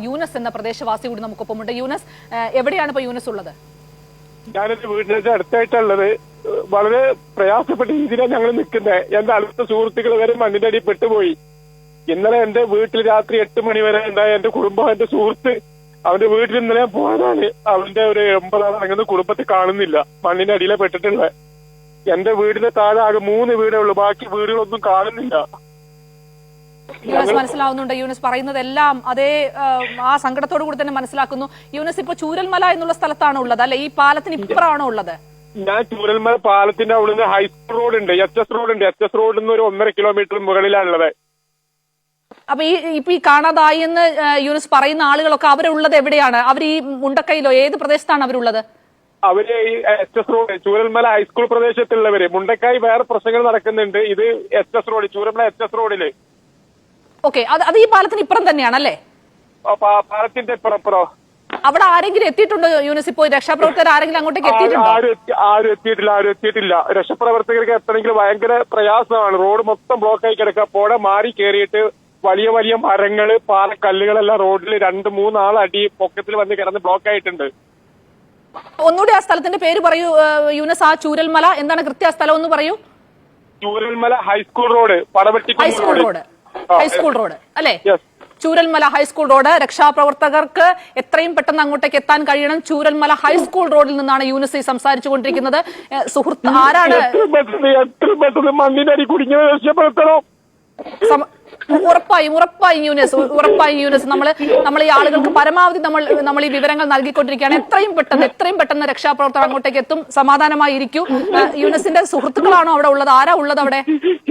യൂനസ് എന്ന പ്രദേശവാസി കൂടി നമുക്കൊപ്പമുണ്ട്. യൂനസ് എവിടെയാണ് ഇപ്പൊ യൂനസ് ഉള്ളത്? ഞാനെന്റെ വീടിന്റെ അടുത്തായിട്ടുള്ളത്. വളരെ പ്രയാസപ്പെട്ട രീതിയിലാണ് ഞങ്ങൾ നിൽക്കുന്നത്. എന്റെ അടുത്ത സുഹൃത്തുക്കൾ വരെ മണ്ണിന്റെ അടി പെട്ടുപോയി. ഇന്നലെ എന്റെ വീട്ടിൽ രാത്രി എട്ട് മണി വരെ ഉണ്ടായ എന്റെ കുടുംബം എന്റെ സുഹൃത്ത് അവന്റെ വീട്ടിൽ ഇന്നലെ പോയതാണ്. അവന്റെ ഒരു എൺപതാണ് അങ്ങനെ കുടുംബത്തെ കാണുന്നില്ല. മണ്ണിന്റെ അടിയിലെ പെട്ടിട്ടുള്ളത്. എന്റെ വീടിന്റെ താഴെ ആകെ മൂന്ന് വീടേ ഉള്ളൂ. ബാക്കി വീടുകളൊന്നും കാണുന്നില്ല. യൂനസ് മനസ്സിലാവുന്നുണ്ട്. യൂനസ് പറയുന്നതെല്ലാം അതേ ആ സങ്കടത്തോടു കൂടി തന്നെ മനസ്സിലാക്കുന്നു. യൂനസ് ഇപ്പൊ ചൂരൽമല എന്നുള്ള സ്ഥലത്താണ് ഉള്ളത്. അല്ലെ? ഈ പാലത്തിന് ഇപ്പുറമാണോ ഉള്ളത്? ഞാൻ ചൂരൽമല പാലത്തിന്റെ അവിടെ നിന്ന് ഹൈസ്കൂൾ റോഡ് ഉണ്ട് എച്ച് എസ് റോഡ് ഉണ്ട് എച്ച് എസ് റോഡിൽ നിന്ന് ഒരു ഒന്നര കിലോമീറ്റർ മുകളിലാണുള്ളത് അപ്പൊ ഈ ഇപ്പൊ ഈ കാണാതായി എന്ന് യുനസ് യൂനസ് പറയുന്ന ആളുകളൊക്കെ അവരുള്ളത് എവിടെയാണ്? അവർ ഈ മുണ്ടക്കയിലോ ഏത് പ്രദേശത്താണ് അവരുള്ളത്? അവർ ഈ H S road Chooralmala high school പ്രദേശത്തുള്ളവര്. Mundakkai വേറെ പ്രശ്നങ്ങൾ നടക്കുന്നുണ്ട്. ഇത് H S road Chooralmala H S റോഡിൽ. ഓക്കെ അത് അത് ഈ പാലത്തിന് ഇപ്പുറം തന്നെയാണ് അല്ലേ ആ പാ- പാലത്തിന്റെ അവിടെ ആരെങ്കിലും എത്തിയിട്ടുണ്ടോ യൂനസ് പോയി? രക്ഷാപ്രവർത്തകർ ആരെങ്കിലും അങ്ങോട്ടേക്ക് എത്തിയിട്ടുണ്ടോ? ആരും എത്തിയിട്ടില്ല ആരും എത്തിയിട്ടില്ല. രക്ഷപ്രവർത്തകർക്ക് എത്തണമെങ്കിൽ ഭയങ്കര പ്രയാസമാണ്. റോഡ് മൊത്തം ബ്ലോക്ക് ആയി കിടക്കുക. പുഴ മാറി കയറിയിട്ട് വലിയ വലിയ മരങ്ങൾ പാറക്കല്ലുകളെല്ലാം റോഡിൽ രണ്ട് മൂന്നാൾ അടി പൊക്കത്തിൽ വന്ന് കിടന്ന് ബ്ലോക്ക് ആയിട്ടുണ്ട്. ഒന്നുകൂടി ആ സ്ഥലത്തിന്റെ പേര് പറയൂ യൂനസ് ആ ചൂരൽമല. എന്താണ് കൃത്യ സ്ഥലം ഒന്ന് പറയൂ? Chooralmala high school road Padavetti high school road. High school road അല്ലേ? ചൂരൽമല ഹൈസ്കൂൾ റോഡ് രക്ഷാപ്രവർത്തകർക്ക് എത്രയും പെട്ടെന്ന് അങ്ങോട്ടേക്ക് എത്താൻ കഴിയണം. ചൂരൽമല ഹൈസ്കൂൾ റോഡിൽ നിന്നാണ് യൂനിസി സംസാരിച്ചു കൊണ്ടിരിക്കുന്നത് സുഹൃത്ത് ആരാണ്? മണ്ണിനടി കുടുങ്ങിയത് രക്ഷപ്പെടുത്തണം? ഉറപ്പായും ഉറപ്പായും യൂനസ് ഉറപ്പായും യൂനസ്. നമ്മൾ നമ്മൾ ഈ ആളുകൾക്ക് പരമാവധി നമ്മൾ നമ്മൾ ഈ വിവരങ്ങൾ നൽകിക്കൊണ്ടിരിക്കുകയാണ്. എത്രയും പെട്ടെന്ന് എത്രയും പെട്ടെന്ന് രക്ഷാപ്രവർത്തനം അങ്ങോട്ടേക്ക് എത്തും. സമാധാനമായി ഇരിക്കൂ ഏഹ്, സുഹൃത്തുക്കളാണോ അവിടെ ഉള്ളത്? ആരാ ഉള്ളത് അവിടെ?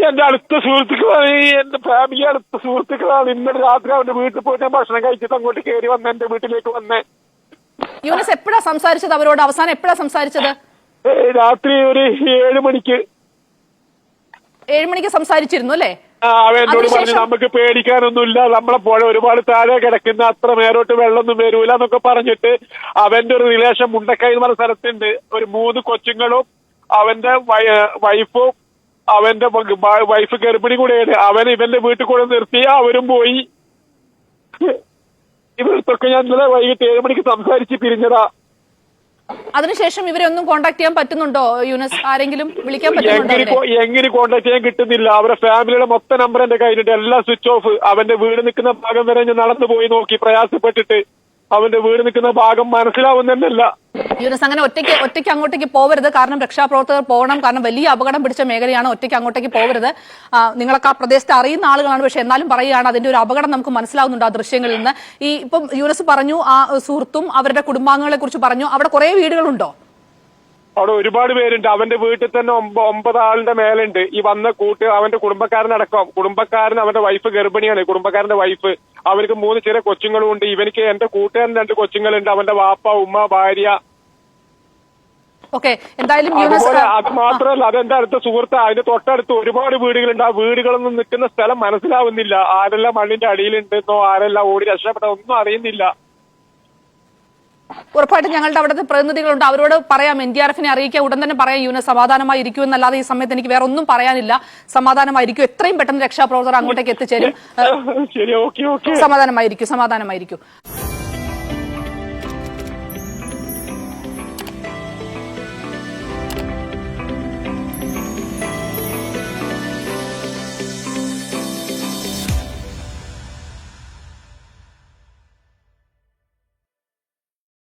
എന്റെ അടുത്ത സുഹൃത്തുക്കളാണ് എന്റെ ഫാമിലി അടുത്ത സുഹൃത്തുക്കളാണ്. ഇന്നലെ രാത്രി അവന്റെ വീട്ടിൽ പോയിട്ട് ഞാൻ ഭക്ഷണം കഴിച്ചിട്ട് അങ്ങോട്ട് കയറി വന്ന് എന്റെ വീട്ടിലേക്ക് വന്നേ. യൂനസ് എപ്പോഴാ സംസാരിച്ചത് അവരോട്? അവസാനം എപ്പോഴാ സംസാരിച്ചത്? രാത്രി ഒരു ഏഴ് മണിക്ക്. ഏഴ് മണിക്ക് സംസാരിച്ചിരുന്നു അല്ലേ? ആ, അവൻ എന്നോട് പറഞ്ഞു നമുക്ക് പേടിക്കാനൊന്നുമില്ല. നമ്മളെ പുഴ ഒരുപാട് താഴെ കിടക്കുന്ന. അത്ര മേലോട്ട് വെള്ളമൊന്നും വരൂല എന്നൊക്കെ പറഞ്ഞിട്ട് അവന്റെ ഒരു റിലേഷൻ മുണ്ടക്കൈ എന്ന് പറഞ്ഞ സ്ഥലത്തുണ്ട്. ഒരു മൂന്ന് കൊച്ചുങ്ങളും അവന്റെ വൈഫും അവന്റെ വൈഫ് ഗർഭിണി കൂടെയാണ്. അവൻ ഇവന്റെ വീട്ടിൽ കൂടെ നിർത്തി അവരും പോയി. ഇവർത്തൊക്കെ ഞാൻ ഇന്നലെ വൈകിട്ട് ഏഴ് മണിക്ക് സംസാരിച്ച് പിരിഞ്ഞതാ. അതിനുശേഷം ഇവരെ ഒന്നും കോണ്ടാക്ട് ചെയ്യാൻ പറ്റുന്നുണ്ടോ? യൂനസ് ആരെങ്കിലും വിളിക്കാൻ പറ്റുന്നുണ്ടോ എങ്ങനെ കോണ്ടാക്ട് ചെയ്യാൻ കിട്ടുന്നില്ല. അവരുടെ ഫാമിലിയുടെ മൊത്തം നമ്പർ എന്റെ കയ്യിലുണ്ട്. എല്ലാം സ്വിച്ച് ഓഫ് അവന്റെ വീട് നിൽക്കുന്ന ഭാഗം വരെ ഞാൻ നടന്നു പോയി നോക്കി പ്രയാസപ്പെട്ടിട്ട്. അവന്റെ വീട് നിൽക്കുന്ന ഭാഗം മനസ്സിലാവുന്നതല്ല യൂനസ് അങ്ങനെ ഒറ്റയ്ക്ക് ഒറ്റയ്ക്ക് അങ്ങോട്ടേക്ക് പോവരുത്. കാരണം രക്ഷാപ്രവർത്തകർ പോകണം. കാരണം വലിയ അപകടം പിടിച്ച മേഖലയാണ് ഒറ്റയ്ക്ക് അങ്ങോട്ടേക്ക് പോവരുത്. നിങ്ങളൊക്കെ ആ പ്രദേശത്ത് അറിയുന്ന ആളുകളാണ്. പക്ഷെ എന്നാലും പറയുകയാണ് അതിന്റെ ഒരു അപകടം നമുക്ക് മനസ്സിലാവുന്നുണ്ട് ആ ദൃശ്യങ്ങളിൽ നിന്ന്. ഈ ഇപ്പം യൂനസ് പറഞ്ഞു ആ സുഹൃത്തും അവരുടെ കുടുംബാംഗങ്ങളെ കുറിച്ച് പറഞ്ഞു. അവിടെ കുറെ വീടുകളുണ്ടോ? അവിടെ ഒരുപാട് പേരുണ്ട്. അവന്റെ വീട്ടിൽ തന്നെ ഒമ്പ- ഒമ്പത് ആളിന്റെ മേലുണ്ട്. ഈ വന്ന കൂട്ട് അവന്റെ കുടുംബക്കാരനടക്കം. കുടുംബക്കാരൻ അവന്റെ വൈഫ് ഗർഭിണിയാണ്. കുടുംബക്കാരന്റെ വൈഫ് അവർക്ക് മൂന്ന് ചെറിയ കൊച്ചുങ്ങളും ഉണ്ട് ഇവനിക്ക് എന്റെ കൂട്ടുകാരൻ രണ്ട് കൊച്ചുങ്ങളുണ്ട്. അവന്റെ വാപ്പ ഉമ്മ ഭാര്യ. ഓക്കെ. എന്തായാലും അതുപോലെ അത് മാത്രമല്ല അതെന്റെ അടുത്ത സുഹൃത്ത്. അതിന്റെ തൊട്ടടുത്ത് ഒരുപാട് വീടുകളുണ്ട്. ആ വീടുകളൊന്നും നിൽക്കുന്ന സ്ഥലം മനസ്സിലാവുന്നില്ല. ആരെല്ലാം മണ്ണിന്റെ അടിയിലുണ്ടെന്നോ ആരെല്ലാം ഓടി രക്ഷപ്പെട്ടോ ഒന്നും അറിയുന്നില്ല. ഉറപ്പായിട്ടും ഞങ്ങളുടെ അവിടുത്തെ പ്രതിനിധികളുണ്ട്. അവരോട് പറയാം എൻ ഡി ആർ എഫിനെ അറിയിക്കുക ഉടൻ തന്നെ പറയാം യുവനെ സമാധാനമായിരിക്കും എന്നല്ലാതെ ഈ സമയത്ത് എനിക്ക് വേറെ ഒന്നും പറയാനില്ല. സമാധാനമായിരിക്കും. എത്രയും പെട്ടെന്ന് രക്ഷാപ്രവർത്തകർ അങ്ങോട്ടേക്ക് എത്തിച്ചേരും. സമാധാനമായിരിക്കും സമാധാനമായിരിക്കും.